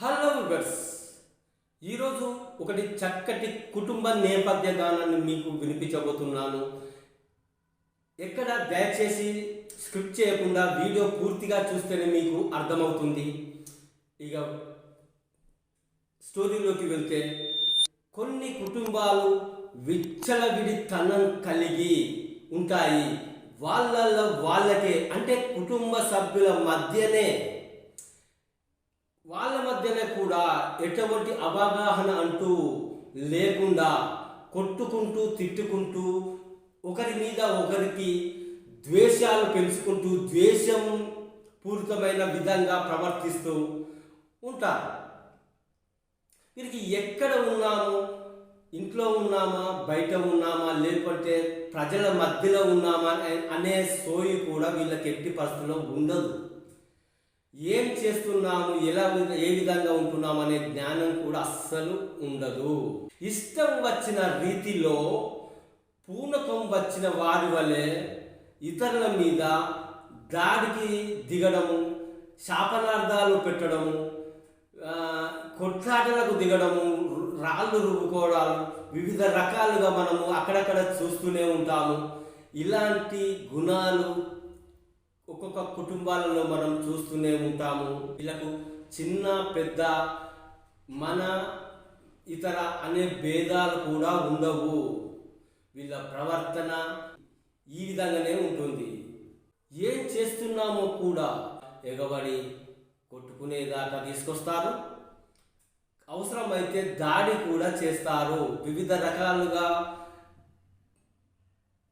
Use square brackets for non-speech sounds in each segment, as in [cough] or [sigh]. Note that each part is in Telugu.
హలో వివర్స్ ఈరోజు ఒకటి చక్కటి కుటుంబ నేపథ్య గానాన్ని మీకు వినిపించబోతున్నాను. ఎక్కడ దయచేసి స్క్రిప్ట్ చేయకుండా వీడియో పూర్తిగా చూస్తేనే మీకు అర్థమవుతుంది. ఇక స్టోరీలోకి వెళ్తే కొన్ని కుటుంబాలు విచ్చలవిడితనం కలిగి ఉంటాయి. వాళ్ళల్లో వాళ్ళకే అంటే కుటుంబ సభ్యుల మధ్యనే వాళ్ళ మధ్యనే కూడా ఎటువంటి అవగాహన అంటూ లేకుండా కొట్టుకుంటూ తిట్టుకుంటూ ఒకరి మీద ఒకరికి ద్వేషాలు పెంచుకుంటూ ద్వేషం పూరితమైన విధంగా ప్రవర్తిస్తూ ఉంటారు. వీరికి ఎక్కడ ఉన్నాము? ఇంట్లో ఉన్నామా? బయట ఉన్నామా? లేకుంటే ప్రజల మధ్యలో ఉన్నామా? అనే- అనే సోయి కూడా వీళ్ళకి ఎట్టి పరిస్థితుల్లో ఉండదు. ఏం చేస్తున్నాము ఎలా ఏ విధంగా ఉంటున్నాము అనే జ్ఞానం కూడా అస్సలు ఉండదు. ఇష్టం వచ్చిన రీతిలో పూనకం వచ్చిన వారి వలె ఇతరుల మీద దాడికి దిగడము శాపనార్థాలు పెట్టడము కొట్లాటలకు దిగడము రాళ్ళు రుబ్బుకోవడాలు వివిధ రకాలుగా మనము అక్కడక్కడ చూస్తూనే ఉంటాము. ఇలాంటి గుణాలు ఒక్కొక్క కుటుంబాలలో మనం చూస్తూనే ఉంటాము. వీళ్ళకు చిన్న పెద్ద మన ఇతర అనే భేదాలు కూడా ఉండవు. వీళ్ళ ప్రవర్తన ఈ విధంగానే ఉంటుంది. ఏం చేస్తున్నామో కూడా ఎగబడి కొట్టుకునేదాకా తీసుకొస్తారు. అవసరమైతే దాడి కూడా చేస్తారు. వివిధ రకాలుగా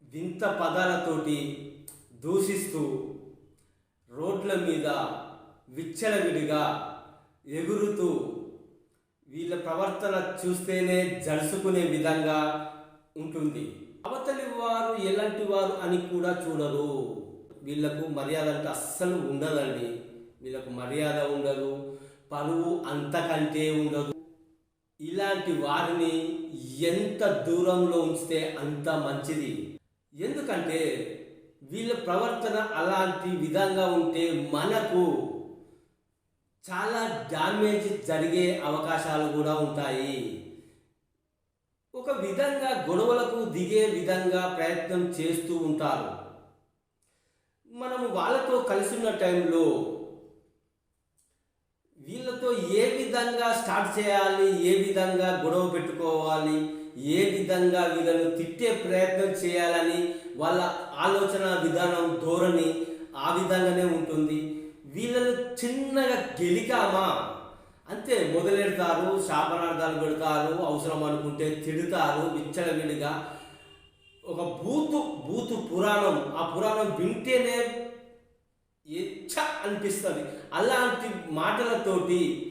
వింత పదాలతోటి దూషిస్తూ రోడ్ల మీద విచ్చలవిడిగా ఎగురుతూ వీళ్ళ ప్రవర్తన చూస్తేనే జడుసుకునే విధంగా ఉంటుంది. అవతలి వారు ఎలాంటి వారు అని కూడా చూడరు. వీళ్ళకు మర్యాద అంటే అస్సలు ఉండదండి. వీళ్ళకు మర్యాద ఉండదు. పరువు అంతకంటే ఉండదు. ఇలాంటి వారిని ఎంత దూరంలో ఉంచితే అంత మంచిది. ఎందుకంటే వీళ్ళ ప్రవర్తన అలాంటి విధంగా ఉంటే మనకు చాలా డ్యామేజ్ జరిగే అవకాశాలు కూడా ఉంటాయి. ఒక విధంగా గొడవలకు దిగే విధంగా ప్రయత్నం చేస్తూ ఉంటారు. మనము వాళ్ళతో కలిసి ఉన్న టైంలో వీళ్ళతో ఏ విధంగా స్టార్ట్ చేయాలి ఏ విధంగా గొడవ పెట్టుకోవాలి ఏ విధంగా వీళ్ళను తిట్టే ప్రయత్నం చేయాలని వాళ్ళ ఆలోచన విధానం ధోరణి ఆ విధంగానే ఉంటుంది. వీళ్ళను చిన్నగా గెలికామా? అంతే మొదలెడతారు శాపనార్థాలు పెడతారు అవసరం అనుకుంటే తిడతారు విచ్చలవిడిగా. ఒక బూతు బూతు పురాణం ఆ పురాణం వింటేనే ఎచ్చ అనిపిస్తుంది. అలాంటి మాటలతోటి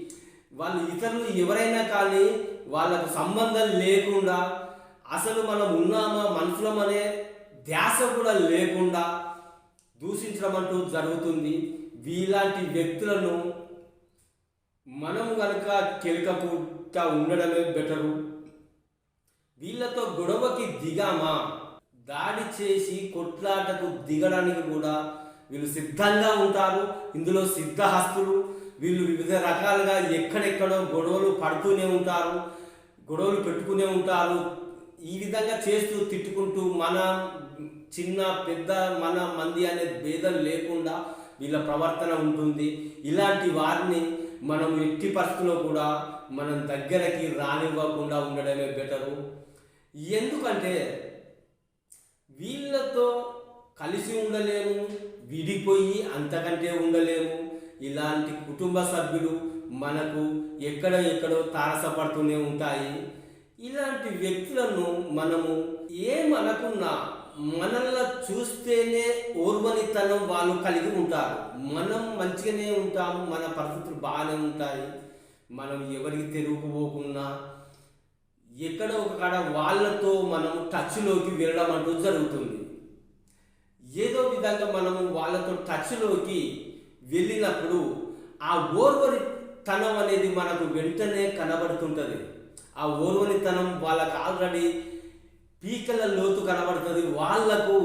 వాళ్ళు ఇతరులు ఎవరైనా కానీ వాళ్ళకు సంబంధం లేకుండా అసలు మనం ఉన్నామా మనుషులమనే ధ్యాస కూడా లేకుండా దూషించడం అంటూ జరుగుతుంది. వీలాంటి వ్యక్తులను మనం కనుక కెలకకుండా ఉండడమే బెటరు. వీళ్ళతో గొడవకి దిగామా? దాడి చేసి కొట్లాటకు దిగడానికి కూడా వీళ్ళు సిద్ధంగా ఉంటారు. ఇందులో సిద్ధహస్తులు వీళ్ళు వివిధ రకాలుగా ఎక్కడెక్కడో గొడవలు పడుతూనే ఉంటారు గొడవలు పెట్టుకునే ఉంటారు. ఈ విధంగా చేస్తూ తిట్టుకుంటూ మన చిన్న పెద్ద మన మంది అనే భేదం లేకుండా వీళ్ళ ప్రవర్తన ఉంటుంది. ఇలాంటి వారిని మనం ఎట్టి పరిస్థితుల్లో కూడా మనం దగ్గరకి రానివ్వకుండా ఉండడమే బెటరు. ఎందుకంటే వీళ్ళతో కలిసి ఉండలేము విడిపోయి అంతకంటే ఉండలేము. ఇలాంటి కుటుంబ సభ్యులు మనకు ఎక్కడ ఎక్కడో తారసపడుతూనే ఉంటాయి. ఇలాంటి వ్యక్తులను మనము ఏమనకున్నా మనల్ని చూస్తేనే ఓర్వనితనం వాళ్ళు కలిగి ఉంటారు. మనం మంచిగానే ఉంటాము మన పరిస్థితులు బాగానే ఉంటాయి. మనం ఎవరికి తిరుగుకుపోకున్నా ఎక్కడో ఒక కాడ వాళ్ళతో మనం టచ్లోకి వెళ్ళడం అంటూ జరుగుతుంది. ఏదో విధంగా మనము వాళ్ళతో టచ్లోకి వెళ్ళినప్పుడు ఆ ఓర్వని తనం అనేది మనకు వెంటనే కనబడుతుంటుంది. ఆ ఓర్వనితనం వాళ్ళకు ఆల్రెడీ పీకల లోతు కనబడుతుంది. వాళ్ళకు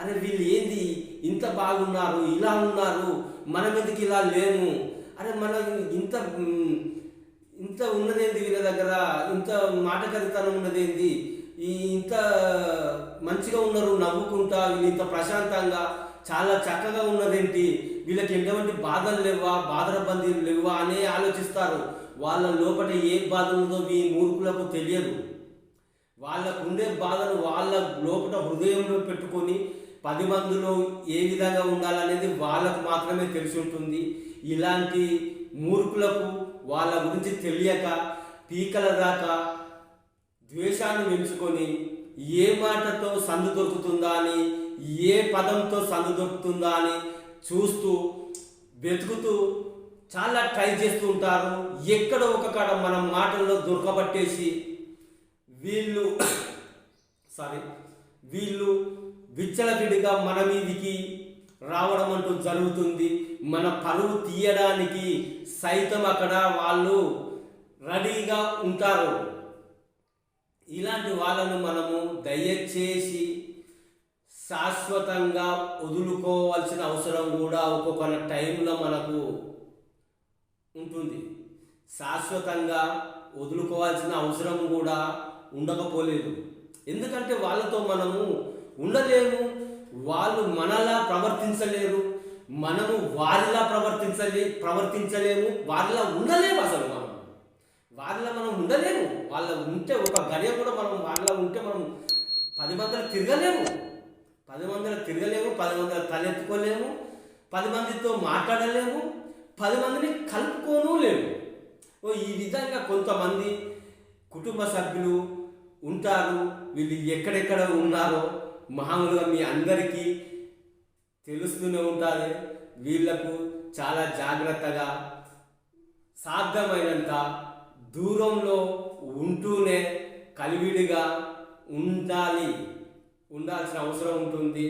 అరే వీళ్ళు ఏంది? ఇంత బాగున్నారు ఇలా ఉన్నారు మనం ఎందుకు ఇలా లేము? అరే మనం ఇంత ఇంత ఉన్నదేంది వీళ్ళ దగ్గర? ఇంత మాటకరితనం ఉన్నదేంది? ఈ ఇంత మంచిగా ఉన్నారు నవ్వుకుంటా వీళ్ళు ఇంత ప్రశాంతంగా చాలా చక్కగా ఉన్నదేంటి? వీళ్ళకి ఎటువంటి బాధలు లేవా? బాధల బందీలు లేవా అనే ఆలోచిస్తారు. వాళ్ళ లోపల ఏ బాధ ఉందో మీ మూర్ఖులకు తెలియదు. వాళ్ళకు ఉండే బాధను వాళ్ళ లోపల హృదయంలో పెట్టుకొని పది మందిలో ఏ విధంగా ఉండాలనేది వాళ్ళకు మాత్రమే తెలిసి ఉంటుంది. ఇలాంటి మూర్ఖులకు వాళ్ళ గురించి తెలియక పీకల దాకా ద్వేషాన్ని పెంచుకొని ఏ మాటతో సందు దొరుకుతుందా అని ఏ పదంతో సందుదొక్కుతుందా అని చూస్తూ వెతుకుతూ చాలా ట్రై చేస్తూ ఉంటారు. ఎక్కడో ఒక కాడ మన మాటల్లో దొరకబట్టేసి వీళ్ళు [coughs] సారీ వీళ్ళు విచ్చలవిడిగా మన మీదికి రావడం అంటూ జరుగుతుంది. మన పరువు తీయడానికి సైతం అక్కడ వాళ్ళు రెడీగా ఉంటారు. ఇలాంటి వాళ్ళను మనము దయచేసి శాశ్వతంగా వదులుకోవాల్సిన అవసరం కూడా ఒక్కొక్క టైంలో మనకు ఉంటుంది. శాశ్వతంగా వదులుకోవాల్సిన అవసరం కూడా ఉండకపోలేదు. ఎందుకంటే వాళ్ళతో మనము ఉండలేము. వాళ్ళు మనలా ప్రవర్తించలేరు. మనము వారిలా ప్రవర్తించలే ప్రవర్తించలేము. వారిలా ఉండలేము అసలు మనం. వారిలా మనం ఉండలేము. వాళ్ళ ఉంటే ఒక గడియ కూడా మనం వాళ్ళ ఉంటే మనం పది మందిలో తిరగలేము. పది మందిలో తిరగలేము పది మందిలో తలెత్తుకోలేము పది మందితో మాట్లాడలేము పది మందిని కలుపుకోను లేము. ఈ విధంగా కొంతమంది కుటుంబ సభ్యులు ఉంటారు వీళ్ళు ఎక్కడెక్కడ ఉన్నారో మామూలుగా మీ అందరికీ తెలుస్తూనే ఉంటుంది వీళ్ళకు చాలా జాగ్రత్తగా సాధ్యమైనంత దూరంలో ఉంటూనే కలివిడిగా ఉండాలి. ఉండాల్సిన అవసరం ఉంటుంది.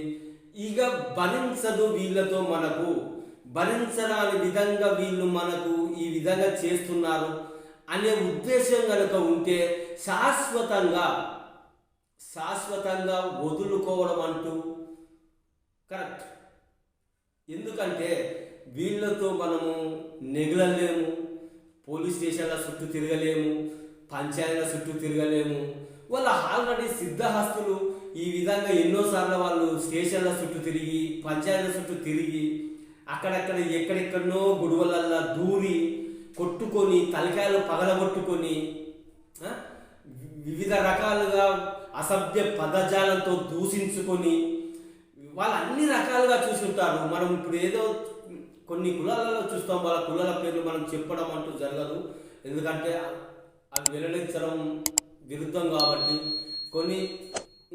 ఇక భరించదు వీళ్ళతో మనకు. భరించరాని విధంగా వీళ్ళు మనకు ఈ విధంగా చేస్తున్నారు అనే ఉద్దేశం కనుక ఉంటే శాశ్వతంగా శాశ్వతంగా వదులుకోవడం అంటూ కరెక్ట్. ఎందుకంటే వీళ్ళతో మనము నెగలలేము పోలీస్ స్టేషన్ల చుట్టూ తిరగలేము పంచాయతీల చుట్టూ తిరగలేము. వాళ్ళ ఆల్రెడీ సిద్ధహస్తులు ఈ విధంగా ఎన్నోసార్లు వాళ్ళు స్టేషన్ల చుట్టూ తిరిగి పంచాయతీల చుట్టూ తిరిగి అక్కడక్కడ ఎక్కడెక్కడనో గొడవలల్లా దూరి కొట్టుకొని తలకాయలు పగలగొట్టుకొని వివిధ రకాలుగా అసభ్య పదజాలంతో దూషించుకొని వాళ్ళు అన్ని రకాలుగా చూసుంటారు. మనం ఇప్పుడు ఏదో కొన్ని కులాలలో చూస్తాం. వాళ్ళ కులాల పేర్లు మనం చెప్పడం అంటూ జరగదు. ఎందుకంటే అవి వెల్లడించడం విరుద్ధం కాబట్టి కొన్ని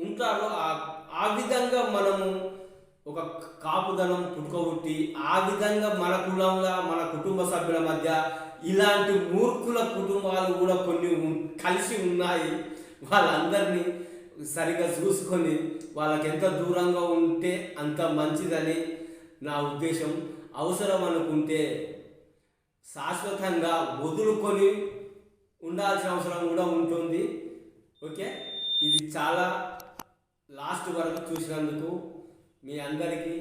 ఉంటారు ఆ ఆ విధంగా మనము ఒక కాపుదనం పుట్టుకబుట్టి ఆ విధంగా మన కులంలో మన కుటుంబ సభ్యుల మధ్య ఇలాంటి మూర్ఖుల కుటుంబాలు కూడా కొన్ని కలిసి ఉన్నాయి. వాళ్ళందరినీ సరిగా చూసుకొని వాళ్ళకి ఎంత దూరంగా ఉంటే అంత మంచిదని నా ఉద్దేశం. అవసరం అనుకుంటే శాశ్వతంగా వదులుకొని ఉండాల్సిన అవసరం కూడా ఉంటుంది. ఓకే? ఇది చాలా లాస్ట్ వరకు చూసినందుకు మీ అందరికీ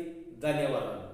ధన్యవాదాలు.